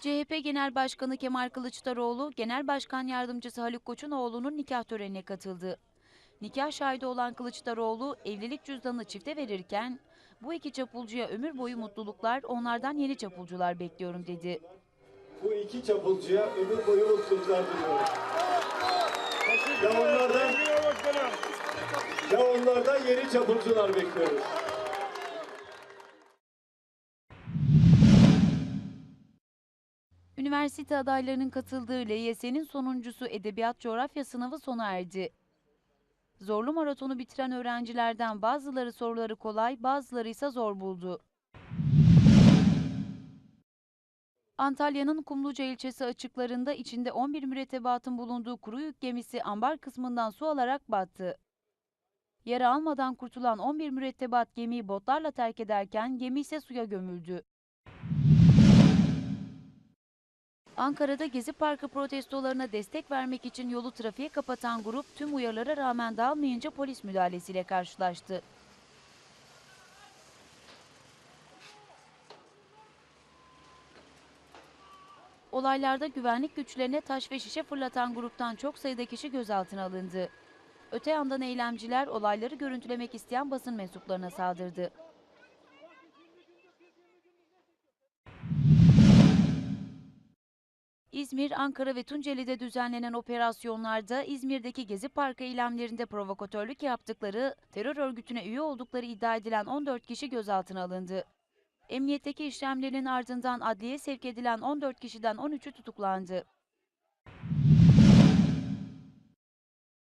CHP Genel Başkanı Kemal Kılıçdaroğlu, Genel Başkan Yardımcısı Haluk Koçunoğlu'nun nikah törenine katıldı. Nikah şahidi olan Kılıçdaroğlu, evlilik cüzdanını çifte verirken, bu iki çapulcuya ömür boyu mutluluklar, onlardan yeni çapulcular bekliyorum dedi. Bu iki çapulcuya ömür boyu mutluluklar diliyorum. Ya onlardan, ya onlardan yeni çapulcular bekliyoruz. Üniversite adaylarının katıldığı LYS'nin sonuncusu Edebiyat Coğrafya sınavı sona erdi. Zorlu maratonu bitiren öğrencilerden bazıları soruları kolay, bazıları ise zor buldu. Antalya'nın Kumluca ilçesi açıklarında içinde 11 mürettebatın bulunduğu kuru yük gemisi ambar kısmından su alarak battı. Yara almadan kurtulan 11 mürettebat gemiyi botlarla terk ederken gemi ise suya gömüldü. Ankara'da Gezi Parkı protestolarına destek vermek için yolu trafiğe kapatan grup tüm uyarılara rağmen dağılmayınca polis müdahalesiyle karşılaştı. Olaylarda güvenlik güçlerine taş ve şişe fırlatan gruptan çok sayıda kişi gözaltına alındı. Öte yandan eylemciler olayları görüntülemek isteyen basın mensuplarına saldırdı. İzmir, Ankara ve Tunceli'de düzenlenen operasyonlarda İzmir'deki Gezi Parkı eylemlerinde provokatörlük yaptıkları, terör örgütüne üye oldukları iddia edilen 14 kişi gözaltına alındı. Emniyetteki işlemlerin ardından adliye sevk edilen 14 kişiden 13'ü tutuklandı.